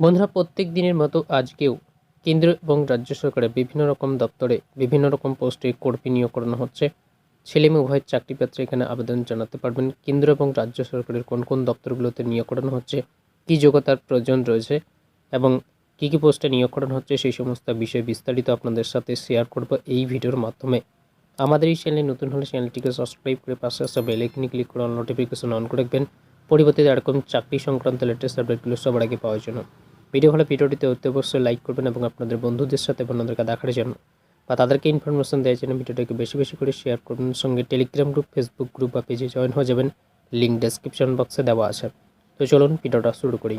বন্ধুরা, প্রত্যেক দিনের মতো আজকেও কেন্দ্র এবং রাজ্য সরকারের বিভিন্ন রকম দপ্তরে বিভিন্ন রকম পোস্টে কর্মী নিয়োগ করানো হচ্ছে। ছেলে মেয়ে উভয়ের চাকরি পাত্রে এখানে আবেদন জানাতে পারবেন। কেন্দ্র এবং রাজ্য সরকারের কোন কোন দপ্তরগুলোতে নিয়োগ করানো হচ্ছে, কী যোগ্যতার প্রয়োজন রয়েছে এবং কী কী পোস্টে নিয়োগ করানো হচ্ছে, সেই সমস্ত বিষয় বিস্তারিত আপনাদের সাথে শেয়ার করব এই ভিডিওর মাধ্যমে। আমাদের এই চ্যানেলে নতুন হলে চ্যানেলটিকে সাবস্ক্রাইব করে পাশে আসা বেল আইকনে ক্লিক করে নোটিফিকেশন অন করে রাখবেন। পরিবর্তিত এরকম চাকরি সংক্রান্ত লেটেস্ট আপডেটগুলো সবার আগে পাওয়ার জন্য। ভিডিও হলে ভিডিওটিতে অতি অবশ্যই লাইক করবেন এবং আপনাদের বন্ধুদের সাথে অন্যদেরকে দেখার জন্য বা তাদেরকে ইনফরমেশন দেওয়ার জন্য ভিডিওটাকে বেশি বেশি করে শেয়ার করবেন সঙ্গে টেলিগ্রাম গ্রুপ ফেসবুক গ্রুপ বা পেজে জয়েন হয়ে যাবেন। লিঙ্ক ডেসক্রিপশন বক্সে দেওয়া আছে। তো চলুন ভিডিওটা শুরু করি।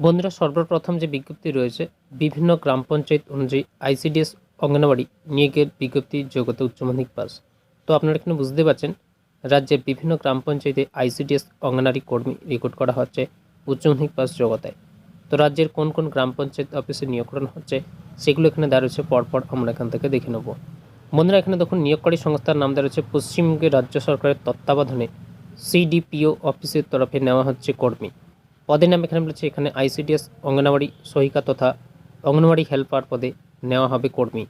বন্ধুরা, সর্বপ্রথম যে বিজ্ঞপ্তি রয়েছে, বিভিন্ন গ্রাম পঞ্চায়েত অনুযায়ী আইসিডিএস অঙ্গনবাড়ি নিয়োগের বিজ্ঞপ্তি যোগ্যতা উচ্চ মাধ্যমিক পাস। তো আপনারা এখানে বুঝতে পারছেন রাজ্যের বিভিন্ন গ্রাম পঞ্চায়েতে আইসিডিএস অঙ্গনারী কর্মী রেকর্ড করা হচ্ছে উচ্চ মাধ্যমিক পাস যোগ্যতায় তো রাজ্যের কোন কোন গ্রাম পঞ্চায়েত অফিসে নিয়োগ করানো হচ্ছে, সেগুলো এখানে দেওয়া রয়েছে, পরপর আমরা এখান থেকে দেখে নেব। বন্ধুরা, এখানে দেখুন, নিয়োগকারী সংস্থার নাম দেওয়া রয়েছে পশ্চিমবঙ্গের রাজ্য সরকারের তত্ত্বাবধানে সিডিপিও অফিসের তরফে নেওয়া হচ্ছে কর্মী। পদের নাম এখানে বলেছে, এখানে আইসিডিএস, অঙ্গনওয়াড়ি সহিকা তথা অঙ্গনওয়াড়ি হেল্পার পদে নেওয়া হবে কর্মী।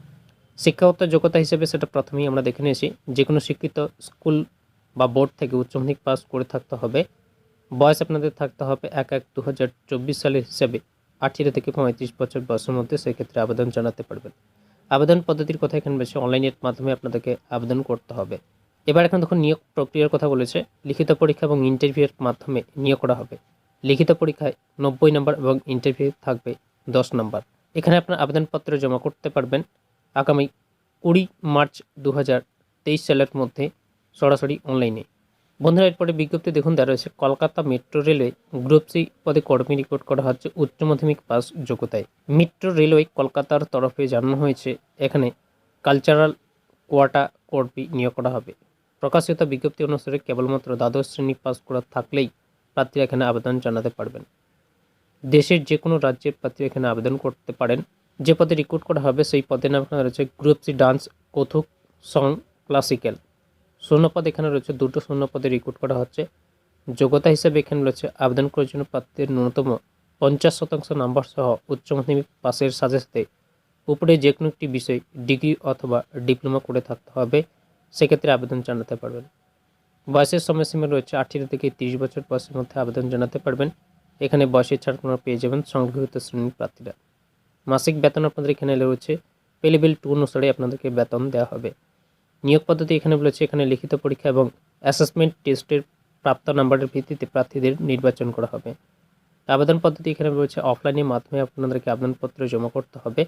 শিক্ষাগত যোগ্যতা হিসেবে সেটা প্রথমেই আমরা দেখে নিয়েছি যে কোনো শিক্ষিত স্কুল বা বোর্ড থেকে উচ্চমাধ্যমিক পাস করে থাকতে হবে। বয়স আপনাদের থাকতে হবে এক এক দু সালের হিসাবে আঠেরো থেকে পঁয়ত্রিশ বছর বয়সের মধ্যে সেক্ষেত্রে আবেদন জানাতে পারবেন। আবেদন পদ্ধতির কথা এখানে বেশি অনলাইনের মাধ্যমে আপনাদেরকে আবেদন করতে হবে। এবার এখন দেখুন নিয়োগ প্রক্রিয়ার কথা বলেছে। লিখিত পরীক্ষা এবং ইন্টারভিউয়ের মাধ্যমে নিয়োগ করা হবে। লিখিত পরীক্ষায় নব্বই নম্বর এবং ইন্টারভিউ থাকবে দশ নম্বর এখানে আপনার আবেদনপত্র জমা করতে পারবেন। আগামী কুড়ি মার্চ দু সালের মধ্যে সরাসরি অনলাইনে বন্ধুরা, এরপরে বিজ্ঞপ্তি দেখুন, দেওয়া রয়েছে Kolkata metro railway group C পদে কর্মী রিপোর্ট করা হচ্ছে উচ্চ মাধ্যমিক পাস যোগ্যতায়। মেট্রো রেলওয়ে কলকাতার তরফে জানানো হয়েছে, এখানে কালচারাল কোয়াটা কর্মী নিয়োগ করা হবে। প্রকাশিত বিজ্ঞপ্তি অনুসারে কেবলমাত্র দ্বাদশ শ্রেণি পাস করা থাকলেই প্রার্থীরা এখানে আবেদন জানাতে পারবেন। দেশের যে কোনো রাজ্যের প্রার্থীরা এখানে আবেদন করতে পারেন। যে পদে রিক্রুট করা হবে, সেই পদের নাম রয়েছে গ্রুপ সি ডান্স, কৌতুক, সং, ক্লাসিক্যাল। শূন্যপদ এখানে রয়েছে, দুটো শূন্যপদে রিক্রুট করা হচ্ছে। যোগ্যতা হিসেবে এখানে রয়েছে আবেদন করার জন্য প্রার্থীর ন্যূনতম পঞ্চাশ শতাংশ নাম্বার সহ উচ্চ মাধ্যমিক পাসের সাথে সাথে উপরে যে কোনো একটি বিষয় ডিগ্রি অথবা ডিপ্লোমা করে থাকতে হবে, সেক্ষেত্রে আবেদন জানাতে পারবেন। বয়সের সময়সীমা রয়েছে আঠেরো থেকে তিরিশ বছর বয়সের মধ্যে আবেদন জানাতে পারবেন। এখানে বয়সের ছাড় কোনো পেয়ে যাবেন সংরক্ষিত শ্রেণির প্রার্থীরা। মাসিক বেতন আপনাদের এখানে রয়েছে, পেলেবেল টু অনুসারে আপনাদেরকে বেতন দেওয়া হবে। নিয়োগ পদ্ধতি এখানে বলেছে, এখানে লিখিত পরীক্ষা এবং অ্যাসেসমেন্ট টেস্টের প্রাপ্ত নাম্বারের ভিত্তিতে প্রার্থীদের নির্বাচন করা হবে। আবেদন পদ্ধতি এখানে রয়েছে অফলাইনের মাধ্যমে আপনাদেরকে আবেদনপত্র জমা করতে হবে।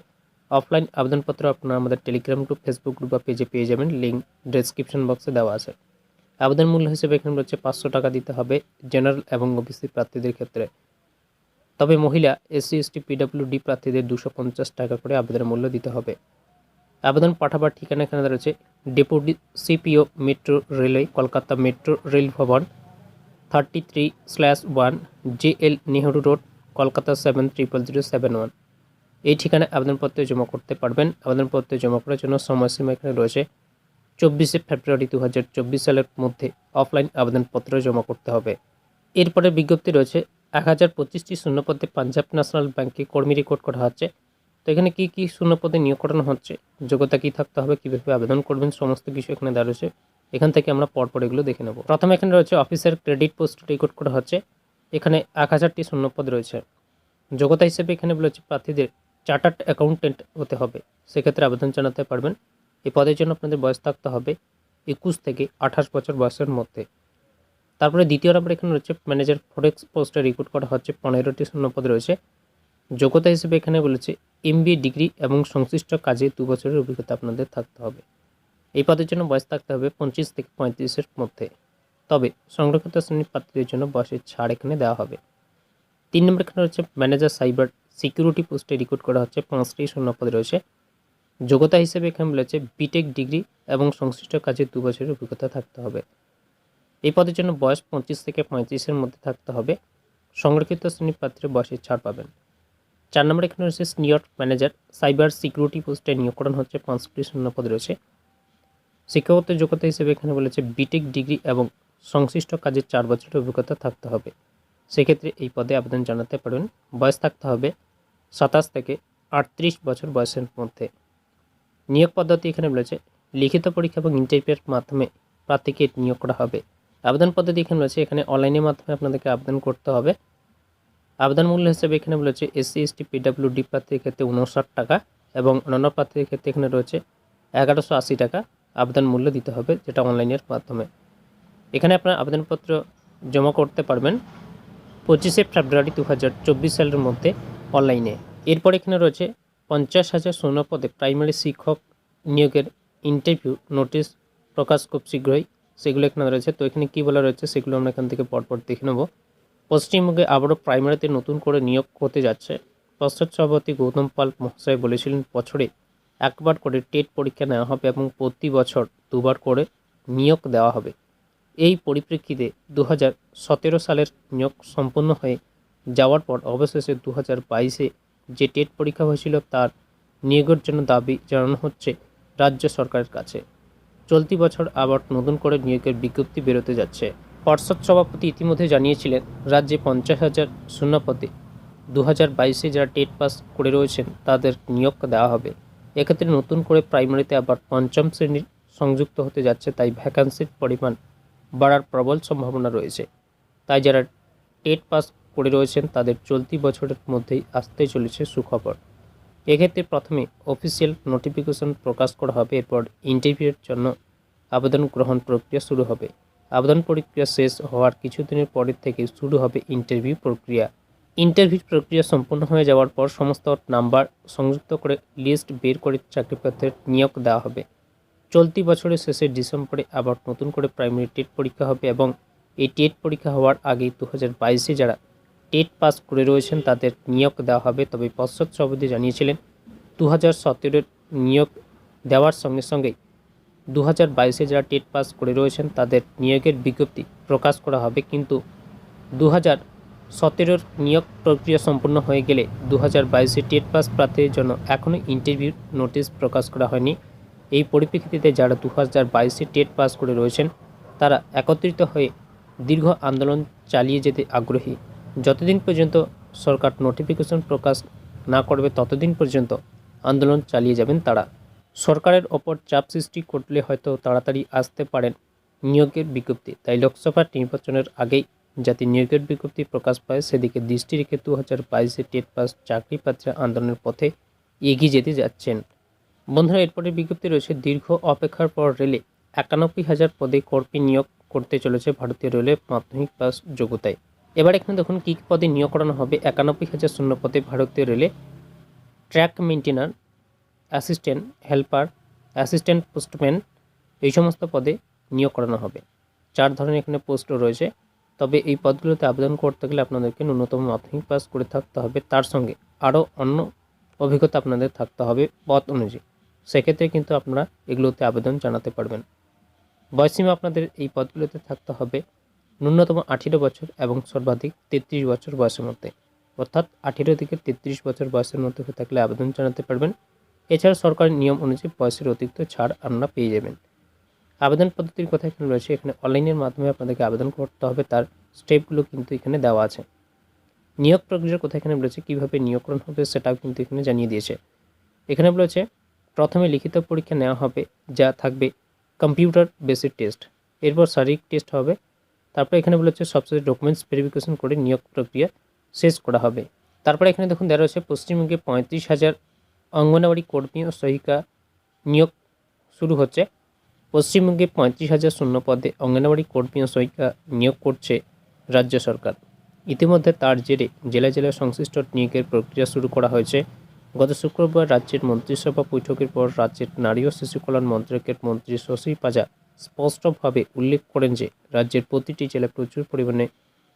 অফলাইন আবেদনপত্র আপনারা আমাদের টেলিগ্রাম গ্রুপ ফেসবুক গ্রুপ বা পেজে পেয়ে যাবেন লিঙ্ক ডেসক্রিপশন বক্সে দেওয়া আছে। আবেদন মূল্য হিসেবে এখানে রয়েছে পাঁচশো টাকা দিতে হবে জেনারেল এবং ওবিসি প্রার্থীদের ক্ষেত্রে। তবে মহিলা, এসসি, এসটি, পিডব্লিউডি প্রার্থীদের দুশো টাকা করে আবেদনের মূল্য দিতে হবে। আবেদন পাঠাবার ঠিকানা এখানে রয়েছে। Deputy CPO metro railway, Kolkata metro rail Bhavan thirty three slash one J L Nehru road, Kolkata seven triple zero seven one এই ঠিকানায় আবেদনপত্র জমা করতে পারবেন। আবেদনপত্র জমা করার জন্য সময়সীমা এখানে রয়েছে চব্বিশে ফেব্রুয়ারি দু হাজার চব্বিশ সালের মধ্যে অফলাইন আবেদনপত্র জমা করতে হবে। এরপরে বিজ্ঞপ্তি রয়েছে, এক হাজার পঁচিশটি শূন্যপদে পাঞ্জাব ন্যাশনাল ব্যাংকে কর্মী রেকর্ড করা হচ্ছে। তো এখানে কী কী শূন্যপদে নিয়োগ করানো হচ্ছে? যোগ্যতা কী থাকতে হবে? কীভাবে আবেদন করবেন? সমস্ত কিছু এখানে দেওয়া রয়েছে। এখান থেকে আমরা পরপর এগুলো দেখে নেব। প্রথমে এখানে রয়েছে অফিসের ক্রেডিট পোস্ট রেকর্ড করা হচ্ছে। এখানে এক হাজারটি শূন্যপদ রয়েছে। যোগ্যতা হিসেবে এখানে বলেছে প্রার্থীদের চার্টার্ড অ্যাকাউন্টেন্ট হতে হবে। সেক্ষেত্রে আবেদন জানাতে পারবেন। এই পদের জন্য আপনাদের বয়স থাকতে হবে একুশ থেকে আঠাশ বছর বয়সের মধ্যে। তারপরে দ্বিতীয় নম্বর এখানে রয়েছে ম্যানেজার ফরেক্স পোস্টে রিক্রুট করা হচ্ছে। পনেরোটি শূন্যপদ রয়েছে। যোগ্যতা হিসেবে এখানে বলেছে এমবিএ ডিগ্রি এবং সংশ্লিষ্ট কাজে দু বছরের অভিজ্ঞতা আপনাদের থাকতে হবে। এই পদের জন্য বয়স থাকতে হবে পঁচিশ থেকে পঁয়ত্রিশের মধ্যে। তবে সংরক্ষিত শ্রেণির প্রার্থীদের জন্য বয়সের ছাড় এখানে দেওয়া হবে। তিন নম্বর এখানে রয়েছে, ম্যানেজার সাইবার সিকিউরিটি পোস্টে রিক্রুট করা হচ্ছে, পাঁচটি শূন্যপদ রয়েছে। যোগ্যতা হিসেবে এখানে বলেছে বিটেক ডিগ্রি এবং সংশ্লিষ্ট কাজে দু বছরের অভিজ্ঞতা থাকতে হবে। এই পদের জন্য বয়স পঁচিশ থেকে পঁয়ত্রিশের মধ্যে থাকতে হবে। সংরক্ষিত শ্রেণির প্রার্থীরা বয়সের ছাড় পাবেন। চার নম্বর এখানে রয়েছে সিনিয়র ম্যানেজার সাইবার সিকিউরিটি পোস্টে নিয়োগকরণ হচ্ছে পাঁচটি শূন্যপদ রয়েছে। শিক্ষাগত যোগ্যতা হিসেবে এখানে বলেছে বিটেক ডিগ্রি এবং সংশ্লিষ্ট কাজের চার বছরের অভিজ্ঞতা থাকতে হবে। সেক্ষেত্রে এই পদে আবেদন জানাতে পারবেন বয়স থাকতে হবে সাতাশ থেকে আটত্রিশ বছর বয়সের মধ্যে। নিয়োগ পদ্ধতি এখানে বলেছে লিখিত পরীক্ষা এবং ইন্টারভিউয়ের মাধ্যমে প্রার্থীকে নিয়োগ করা হবে। আবেদন পদ্ধতি এখানে রয়েছে। এখানে অনলাইনের মাধ্যমে আপনাদেরকে আবেদন করতে হবে। আবেদন মূল্য হিসেবে এখানে বলেছে এসসি এসটি পিডাব্লিউডি প্রার্থীর ক্ষেত্রে উনষাট টাকা এবং অন্যান্য প্রার্থীর ক্ষেত্রে এখানে রয়েছে এগারোশো আশি টাকা আবেদন মূল্য দিতে হবে, যেটা অনলাইনের মাধ্যমে। এখানে আপনার আবেদনপত্র জমা করতে পারবেন পঁচিশে ফেব্রুয়ারি দু হাজার চব্বিশ সালের মধ্যে অনলাইনে। এরপর এখানে রয়েছে পঞ্চাশ হাজার শূন্য পদে প্রাইমারি শিক্ষক নিয়োগের ইন্টারভিউ নোটিশ প্রকাশ খুব শীঘ্রই, সেগুলো এখানে রয়েছে। তো এখানে কী বলা রয়েছে সেগুলো আমরা এখান থেকে পরপর দেখে নেব। পশ্চিমবঙ্গে আবারও প্রাইমারিতে নতুন করে নিয়োগ হতে যাচ্ছে। পশ্চাৎ সভাপতি গৌতম পাল মহাশয় বলেছিলেন, বছরে একবার করে টেট পরীক্ষা নেওয়া হবে এবং প্রতি বছর দুবার করে নিয়োগ দেওয়া হবে। এই পরিপ্রেক্ষিতে দু সালের নিয়োগ সম্পন্ন হয়ে যাওয়ার পর অবশেষে দু হাজার বাইশে যে টেট পরীক্ষা হয়েছিল তার নিয়োগের জন্য দাবি জানানো হচ্ছে রাজ্য সরকারের কাছে। চলতি বছর আবার নতুন করে নিয়োগের বিজ্ঞপ্তি বেরোতে যাচ্ছে। পর্ষদ সভাপতি ইতিমধ্যে জানিয়েছিলেন, রাজ্যে পঞ্চাশ হাজার শূন্য পদে দু হাজার বাইশে যারা টেট পাস করে রয়েছেন, তাদের নিয়োগ দেওয়া হবে। এক্ষেত্রে নতুন করে প্রাইমারিতে আবার পঞ্চম শ্রেণির সংযুক্ত হতে যাচ্ছে, তাই ভ্যাকান্সির পরিমাণ বাড়ার প্রবল সম্ভাবনা রয়েছে। তাই যারা টেট পাস করে রয়েছেন, তাদের চলতি বছরের মধ্যেই আসতে চলেছে সুখবর। এক্ষেত্রে প্রথমে অফিসিয়াল নোটিফিকেশন প্রকাশ করা হবে, এরপর ইন্টারভিউয়ের জন্য আবেদন গ্রহণ প্রক্রিয়া শুরু হবে। আবেদন প্রক্রিয়া শেষ হওয়ার কিছুদিনের পরের থেকে শুরু হবে ইন্টারভিউ প্রক্রিয়া। ইন্টারভিউ প্রক্রিয়া সম্পূর্ণ হয়ে যাওয়ার পর সমস্ত নাম্বার সংযুক্ত করে লিস্ট বের করে চাকরিপ্রার্থীর নিয়োগ দেওয়া হবে। চলতি বছরের শেষে ডিসেম্বরে আবার নতুন করে প্রাইমারি টেট পরীক্ষা হবে এবং এই টেট পরীক্ষা হওয়ার আগেই দু হাজার যারা টেট পাস করে রয়েছেন তাদের নিয়োগ দেওয়া হবে। তবে পশ্চাৎ সভাপতি জানিয়েছিলেন দু হাজার সতেরোর নিয়োগ দেওয়ার সঙ্গে সঙ্গেই দু হাজার বাইশে যারা টেট পাস করে রয়েছেন, তাদের নিয়োগের বিজ্ঞপ্তি প্রকাশ করা হবে। কিন্তু দু হাজার সতেরোর নিয়োগ প্রক্রিয়া সম্পূর্ণ হয়ে গেলে দু হাজার বাইশে টেট পাস প্রার্থীর জন্য এখনও ইন্টারভিউ নোটিশ প্রকাশ করা হয়নি। এই পরিপ্রেক্ষিতে যারা দু হাজার বাইশে টেট পাস করে রয়েছেন, তারা একত্রিত হয়ে দীর্ঘ আন্দোলন চালিয়ে যেতে আগ্রহী। যতদিন পর্যন্ত সরকার নোটিফিকেশন প্রকাশ না করবে, ততদিন পর্যন্ত আন্দোলন চালিয়ে যাবেন তারা। সরকারের ওপর চাপ সৃষ্টি করলে হয়তো তাড়াতাড়ি আসতে পারেন নিয়োগের বিজ্ঞপ্তি। তাই লোকসভা নির্বাচনের আগেই যাতে নিয়োগের বিজ্ঞপ্তি প্রকাশ পায়। সেদিকে দৃষ্টি রেখে দু হাজার বাইশে টেট পাস চাকরি পাত্রে আন্দোলনের পথে এগিয়ে যেতে যাচ্ছেন। বন্ধুরা, এরপরে বিজ্ঞপ্তি রয়েছে, দীর্ঘ অপেক্ষার পর রেলে একানব্বই হাজার পদে কর্মী নিয়োগ করতে চলেছে ভারতীয় রেলের মাধ্যমিক পাস যোগ্যতায়। এবার এখানে দেখুন, কী পদে নিয়োগ করানো হবে। একানব্বই হাজার শূন্য পদে ভারতীয় রেলে track maintainer assistant, helper, assistant postman এই সমস্ত পদে নিয়োগ করানো হবে। চার ধরনের এখানে পোস্ট রয়েছে। তবে এই পদগুলোতে আবেদন করতে গেলে আপনাদেরকে ন্যূনতম মাধ্যমিক পাস করে থাকতে হবে। তার সঙ্গে আরও অন্য অভিজ্ঞতা আপনাদের থাকতে হবে পথ অনুযায়ী। সেক্ষেত্রে কিন্তু আপনারা এগুলোতে আবেদন জানাতে পারবেন। বয়সীমা আপনাদের এই পদগুলোতে থাকতে হবে ন্যূনতম আঠেরো বছর এবং সর্বাধিক তেত্রিশ বছর বয়সের মধ্যে। অর্থাৎ আঠেরো থেকে তেত্রিশ বছর বয়সের মধ্যে হয়ে থাকলে আবেদন জানাতে পারবেন। এছাড়া সরকারি নিয়ম অনুযায়ী বয়সের অতিরিক্ত ছাড় আপনারা পেয়ে যাবেন। আবেদন পদ্ধতির কথা এখানে রয়েছে, এখানে অনলাইনের মাধ্যমে আপনাদেরকে আবেদন করতে হবে, তার স্টেপগুলো কিন্তু এখানে দেওয়া আছে। নিয়োগ প্রক্রিয়ার কথা এখানে বলেছে কীভাবে নিয়োগকরণ হবে সেটাও কিন্তু এখানে জানিয়ে দিয়েছে। এখানে বলেছে প্রথমে লিখিত পরীক্ষা নেওয়া হবে, যা থাকবে কম্পিউটার বেসিক টেস্ট। এরপর শারীরিক টেস্ট হবে, তারপর এখানে বলেছে সবশেষে ডকুমেন্টস ভেরিফিকেশন করে নিয়োগ প্রক্রিয়া শেষ করা হবে। তারপরে এখানে দেখুন, দেওয়া রয়েছে, পশ্চিমবঙ্গে পঁয়ত্রিশ হাজার অঙ্গনওয়াড়ি কর্মী ও সহায়িকা নিয়োগ শুরু হচ্ছে। পশ্চিমবঙ্গে পঁয়ত্রিশ হাজার শূন্য পদে অঙ্গনওয়াড়ি কর্মী ও সহায়িকা নিয়োগ করছে রাজ্য সরকার। ইতিমধ্যে তার জেরে জেলা জেলায় সংশ্লিষ্ট নিয়োগের প্রক্রিয়া শুরু করা হয়েছে। গত শুক্রবার রাজ্যের মন্ত্রিসভা বৈঠকের পর রাজ্যের নারী ও শিশু কল্যাণ মন্ত্রকের মন্ত্রী শশী পাজা স্পষ্টভাবে উল্লেখ করেন যে, রাজ্যের প্রতিটি জেলায় প্রচুর পরিমাণে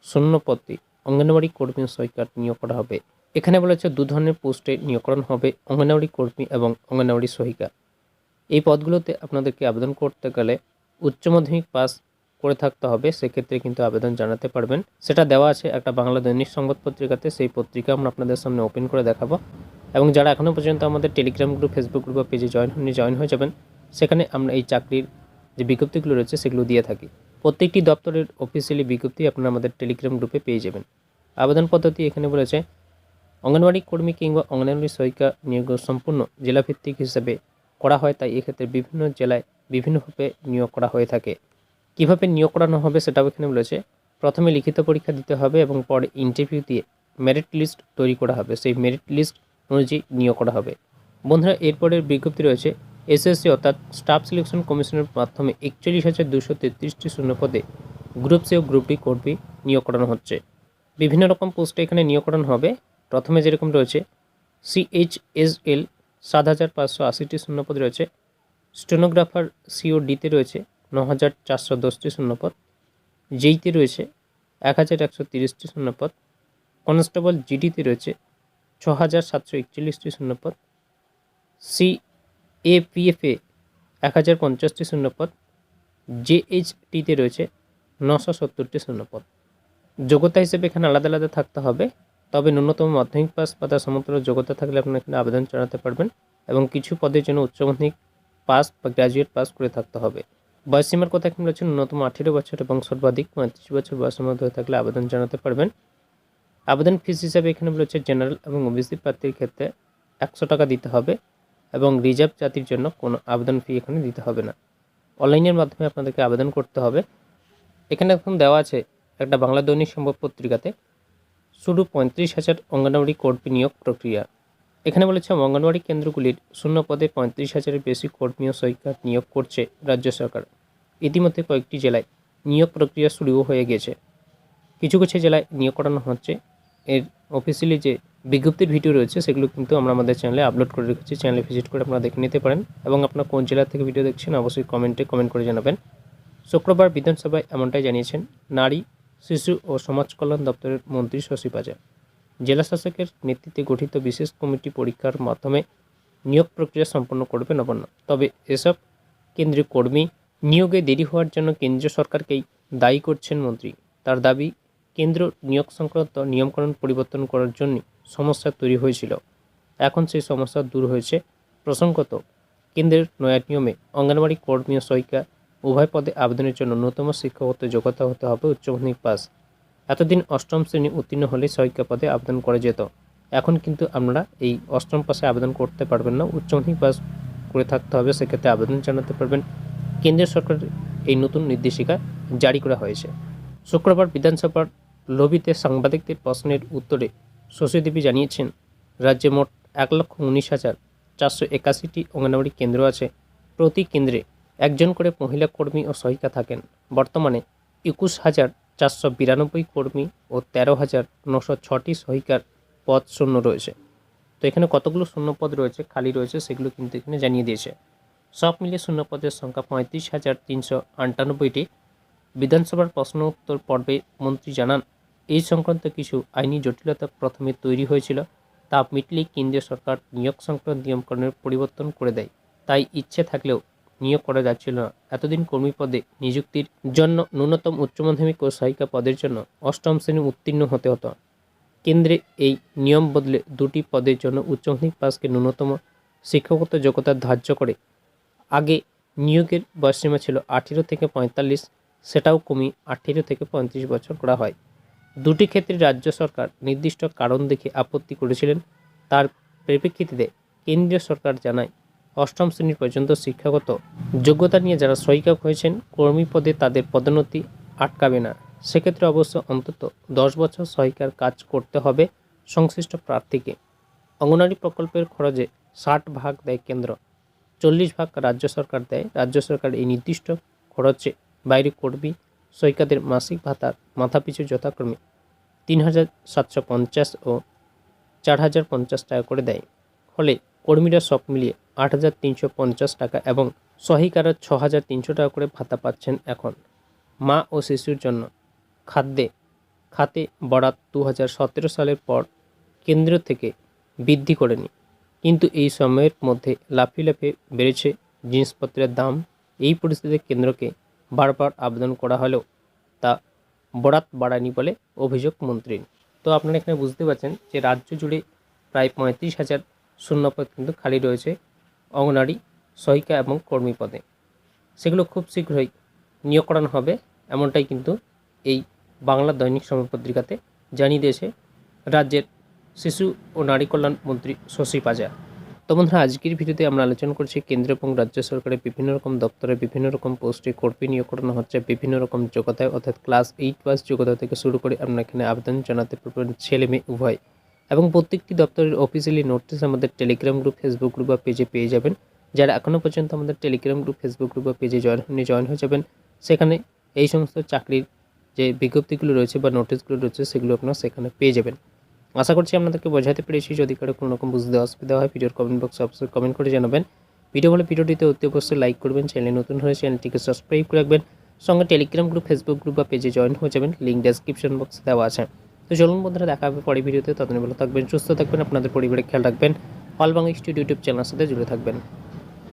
শূন্য পদে অঙ্গনওয়াড়ি কর্মী ও সহায়িকার নিয়োগ করা হবে। এখানে বলেছে দু ধরনের পোস্টে নিয়োগকরণ হবে অঙ্গনওয়াড়ি কর্মী এবং অঙ্গনওয়াড়ি সহিকা। এই পদগুলোতে আপনাদেরকে আবেদন করতে গেলে উচ্চ মাধ্যমিক পাস করে থাকতে হবে, সেক্ষেত্রে কিন্তু আবেদন জানাতে পারবেন। সেটা দেওয়া আছে একটা বাংলা দৈনিক সংবাদ পত্রিকাতে, সেই পত্রিকা আমরা আপনাদের সামনে ওপেন করে দেখাবো। এবং যারা এখনও পর্যন্ত আমাদের টেলিগ্রাম গ্রুপ ফেসবুক গ্রুপ বা পেজে জয়েন হননি জয়েন হয়ে যাবেন। সেখানে আমরা এই চাকরির যে বিজ্ঞপ্তিগুলো রয়েছে, সেগুলো দিয়ে থাকি। প্রত্যেকটি দপ্তরের অফিসিয়ালি বিজ্ঞপ্তি আপনারা আমাদের টেলিগ্রাম গ্রুপে পেয়ে যাবেন। আবেদন পদ্ধতি এখানে বলেছে অঙ্গনওয়াড়ি কর্মী কিংবা অঙ্গনওয়াড়ি সহায়িকা নিয়োগ সম্পূর্ণ জেলাভিত্তিক হিসেবে করা হয়, তাই এক্ষেত্রে বিভিন্ন জেলায় বিভিন্নভাবে নিয়োগ করা হয়ে থাকে। কীভাবে নিয়োগ করানো হবে সেটাও এখানে বলেছে। প্রথমে লিখিত পরীক্ষা দিতে হবে এবং পরে ইন্টারভিউ দিয়ে মেরিট লিস্ট তৈরি করা হবে। সেই মেরিট লিস্ট অনুযায়ী নিয়োগ করা হবে। বন্ধুরা এরপরের বিজ্ঞপ্তি রয়েছে, এসএসসি অর্থাৎ স্টাফ সিলেকশন কমিশনের মাধ্যমে একচল্লিশ হাজার দুশো তেত্রিশটি শূন্য পদে গ্রুপ সি ও গ্রুপ ডি কর্মী নিয়োগ করানো হচ্ছে। বিভিন্ন রকম পোস্টে এখানে নিয়োগ করানো হবে। প্রথমে যেরকম রয়েছে সিএইচএসএল সাত হাজার পাঁচশো আশিটি শূন্যপদ রয়েছে, স্টেনোগ্রাফার সিও ডিতে রয়েছে ন হাজার চারশো দশটি শূন্যপদ জেইতে রয়েছে এক হাজার একশো তিরিশটি শূন্যপদ, কনস্টেবল জিডিতে রয়েছে ছ হাজার সাতশো একচল্লিশটি শূন্যপদ সি এপিএফে এক হাজার পঞ্চাশটি শূন্যপদ জেএইচটিতে রয়েছে নশো সত্তরটি শূন্যপদ। যোগ্যতা হিসেবে এখানে আলাদা আলাদা থাকতে হবে। তবে ন্যূনতম মাধ্যমিক পাস বা তার সমতুল্য যোগ্যতা থাকলে আপনারা এখানে আবেদন জানাতে পারবেন এবং কিছু পদের জন্য উচ্চ মাধ্যমিক পাস বা গ্র্যাজুয়েট পাস করে থাকতে হবে। বয়সীমার কথা এখানে রয়েছে ন্যূনতম আঠেরো বছর এবং সর্বাধিক পঁয়ত্রিশ বছর বয়সের মধ্যে থাকলে আবেদন জানাতে পারবেন। আবেদন ফিস হিসাবে এখানে রয়েছে জেনারেল এবং ওবিসি প্রার্থীর ক্ষেত্রে একশো টাকা দিতে হবে এবং রিজার্ভ জাতির জন্য কোনো আবেদন ফি এখানে দিতে হবে না। অনলাইনের মাধ্যমে আপনাদেরকে আবেদন করতে হবে। এখানে এখন দেওয়া আছে একটা বাংলা দৈনিক সম্ভব পত্রিকাতে শুধু পঁয়ত্রিশ হাজার অঙ্গনওয়াড়ি কর্মী নিয়োগ প্রক্রিয়া। এখানে বলেছে অঙ্গনওয়াড়ি কেন্দ্রগুলির শূন্য পদে পঁয়ত্রিশ হাজারের বেশি কর্মী ও সৈকার নিয়োগ করছে রাজ্য সরকার। ইতিমধ্যে কয়েকটি জেলায় নিয়োগ প্রক্রিয়া শুরুও হয়ে গেছে। কিছু কিছু জেলায় নিয়োগ করানো হচ্ছে। এর অফিসিয়ালি যে বিজ্ঞপ্তির ভিডিও রয়েছে, সেগুলো কিন্তু আমরা আমাদের চ্যানেলে আপলোড করে রেখেছি। চ্যানেলে ভিজিট করে আপনারা দেখে নিতে পারেন। এবং আপনার কোন জেলা থেকে ভিডিও দেখছেন, অবশ্যই কমেন্টে কমেন্ট করে জানাবেন। শুক্রবার বিধানসভায় এমনটাই জানিয়েছেন, নারী শিশু ও সমাজ কল্যাণ দপ্তরের মন্ত্রী শশী পাজা জেলা শাসকের নেতৃত্বে গঠিত বিশেষ কমিটি পরীক্ষার মাধ্যমে নিয়োগ প্রক্রিয়া সম্পন্ন করবে নবান্ন। তবে এসব কেন্দ্রীয় কর্মী নিয়োগে দেরি হওয়ার জন্য কেন্দ্রীয় সরকারকেই দায়ী করছেন মন্ত্রী। তার দাবি, কেন্দ্র নিয়োগ সংক্রান্ত নিয়মকানুন পরিবর্তন করার জন্য সমস্যা তৈরি হয়েছিল। এখন সেই সমস্যা দূর হয়েছে। প্রসঙ্গত, কেন্দ্রের নয়া নিয়মে অঙ্গনওয়াড়ি কর্মী ও সহায়িকা উভয় পদে আবেদনের জন্য ন্যূনতম শিক্ষাগত যোগ্যতা হতে হবে উচ্চ মাধ্যমিক পাস। এতদিন অষ্টম শ্রেণি উত্তীর্ণ হলে সহায়িকা পদে আবেদন করা যেত। এখন কিন্তু আমরা এই অষ্টম পাশে আবেদন করতে পারবেন না, উচ্চ মাধ্যমিক পাস করে থাকতে হবে, সেক্ষেত্রে আবেদন জানাতে পারবেন। কেন্দ্রীয় সরকারের এই নতুন নির্দেশিকা জারি করা হয়েছে। শুক্রবার বিধানসভার লবিতে সাংবাদিকদের প্রশ্নের উত্তরে শশী দেবী জানিয়েছেন, রাজ্যে মোট এক লক্ষ উনিশ হাজার চারশো একাশিটি অঙ্গনওয়াড়ি কেন্দ্র আছে। প্রতি কেন্দ্রে একজন করে মহিলা কর্মী ও সহায়িকা থাকেন। বর্তমানে একুশ হাজার চারশো বিরানব্বই কর্মী ও তেরো হাজার নশো ছটি সহায়িকার পদ শূন্য রয়েছে। তো এখানে কতগুলো শূন্য পদ রয়েছে, খালি রয়েছে, সেগুলো কিন্তু এখানে জানিয়ে দিয়েছে। সব মিলিয়ে শূন্য পদের সংখ্যা পঁয়ত্রিশ হাজার তিনশো আটানব্বইটি। বিধানসভার প্রশ্ন উত্তর পর্বে মন্ত্রী জানান, এই সংক্রান্ত কিছু আইনি জটিলতা প্রথমে তৈরি হয়েছিল। তা মিটলেই কেন্দ্রীয় সরকার নিয়োগ সংক্রান্ত নিয়মকানুনের পরিবর্তন করে দেয়। তাই ইচ্ছে থাকলেও নিয়োগ করা যাচ্ছিল না। এতদিন কর্মী পদে নিযুক্তির জন্য ন্যূনতম উচ্চ মাধ্যমিক ও সহায়িকা পদের জন্য অষ্টম শ্রেণি উত্তীর্ণ হতে হতো। কেন্দ্রে এই নিয়ম বদলে দুটি পদের জন্য উচ্চ মাধ্যমিক পাসকে ন্যূনতম শিক্ষাগত যোগ্যতা ধার্য করে। আগে নিয়োগের বয়সীমা ছিল আঠেরো থেকে পঁয়তাল্লিশ, সেটাও কমিয়ে আঠেরো থেকে পঁয়ত্রিশ বছর করা হয়। দুটি ক্ষেত্রে রাজ্য সরকার নির্দিষ্ট কারণ দেখে আপত্তি করেছিলেন। তার পরিপ্রেক্ষিতে কেন্দ্রীয় সরকার জানায় অষ্টম শ্রেণি পর্যন্ত শিক্ষাগত যোগ্যতা নিয়ে যারা সহায়িকা হয়েছেন, কর্মী পদে তাদের পদোন্নতি আটকাবে না। সেক্ষেত্রে অবশ্য অন্তত দশ বছর সহায়িকার কাজ করতে হবে সংশ্লিষ্ট প্রার্থীকে। অঙ্গনারী প্রকল্পের খরচে ষাট ভাগ দেয় কেন্দ্র, চল্লিশ ভাগ রাজ্য সরকার দেয়। রাজ্য সরকার এই নির্দিষ্ট খরচে বাইরে কর্মী সৈকাদের মাসিক ভাতার মাথাপিছু যথাক্রমে তিন হাজার সাতশো পঞ্চাশ ও চার হাজার পঞ্চাশ টাকা করে দেয়। ফলে কর্মীরা সব মিলিয়ে আট হাজার তিনশো পঞ্চাশ টাকা এবং সহায়িকারা ছ হাজার তিনশো টাকা করে ভাতা পাচ্ছেন এখন। মা ও শিশুর জন্য খাদ্যে, খাতে বরাত দু হাজার সতেরো সালের পর কেন্দ্র থেকে বৃদ্ধি করেনি কিন্তু এই সময়ের মধ্যে লাফিয়ে লাফিয়ে বেড়েছে জিনিসপত্রের দাম। এই পরিস্থিতিতে কেন্দ্রকে বারবার আবেদন করা হলেও তা বরাত বাড়ায়নি বলে অভিযোগ মন্ত্রীর। তো আপনারা এখানে বুঝতে পারছেন যে রাজ্য জুড়ে প্রায় পঁয়ত্রিশ হাজার শূন্যপদ কিন্তু খালি রয়েছে। অঙ্গনারী সহায়িকা এবং কর্মী পদে। সেগুলো খুব শীঘ্রই নিয়োগ করানো হবে, এমনটাই কিন্তু এই বাংলা দৈনিক সময় পত্রিকাতে জানিয়ে দিয়েছে রাজ্যের শিশু ও নারী কল্যাণ মন্ত্রী শশী পাজা। তো বন্ধুরা, আজকের ভিডিওতে আমরা আলোচনা করছি কেন্দ্র এবং রাজ্য সরকারের বিভিন্ন রকম দপ্তরে বিভিন্ন রকম পোস্টে কর্মী নিয়োগ করানো হচ্ছে, বিভিন্ন রকম যোগ্যতায়, অর্থাৎ ক্লাস এইট পাস যোগ্যতা থেকে শুরু করে আপনার এখানে আবেদন জানাতে পারবেন ছেলে মেয়ে উভয়। এবং প্রত্যেকটি দপ্তরের অফিসিয়ালি নোটিশ আমাদের টেলিগ্রাম গ্রুপ ফেসবুক গ্রুপ বা পেজে পেয়ে যাবেন। যারা এখনও পর্যন্ত আমাদের টেলিগ্রাম গ্রুপ ফেসবুক গ্রুপ বা পেজে জয়েন হয়নি জয়েন হয়ে যাবেন। সেখানে এই সমস্ত চাকরির যে বিজ্ঞপ্তিগুলো রয়েছে বা নোটিশগুলো রয়েছে, সেগুলো আপনারা সেখানে পেয়ে যাবেন। আশা করছি আপনাদেরকে বোঝাতে পেরেছি। যদি কারও কোনো রকম বুঝতে অসুবিধা হয়, ভিডিওর কমেন্ট বক্সে অবশ্যই কমেন্ট করে জানাবেন। ভিডিও ভালো ভিডিওটিতে অতি অবশ্যই লাইক করবেন। চ্যানেল নতুন হলে চ্যানেলটিকে সাবস্ক্রাইব করে রাখবেন। সঙ্গে টেলিগ্রাম গ্রুপ ফেসবুক গ্রুপ বা পেজে জয়েন হয়ে যাবেন। লিঙ্ক ডেসক্রিপশন বক্সে দেওয়া আছে। তো চলুন বন্ধুরা, দেখা হবে পরে ভিডিওতে। ততদিন ভালো থাকবেন, সুস্থ থাকবেন, আপনাদের পরিবারের খেয়াল রাখবেন। অল বাংলা স্টুডিও ইউটিউব চ্যানেলের সাথে জুড়ে থাকবেন।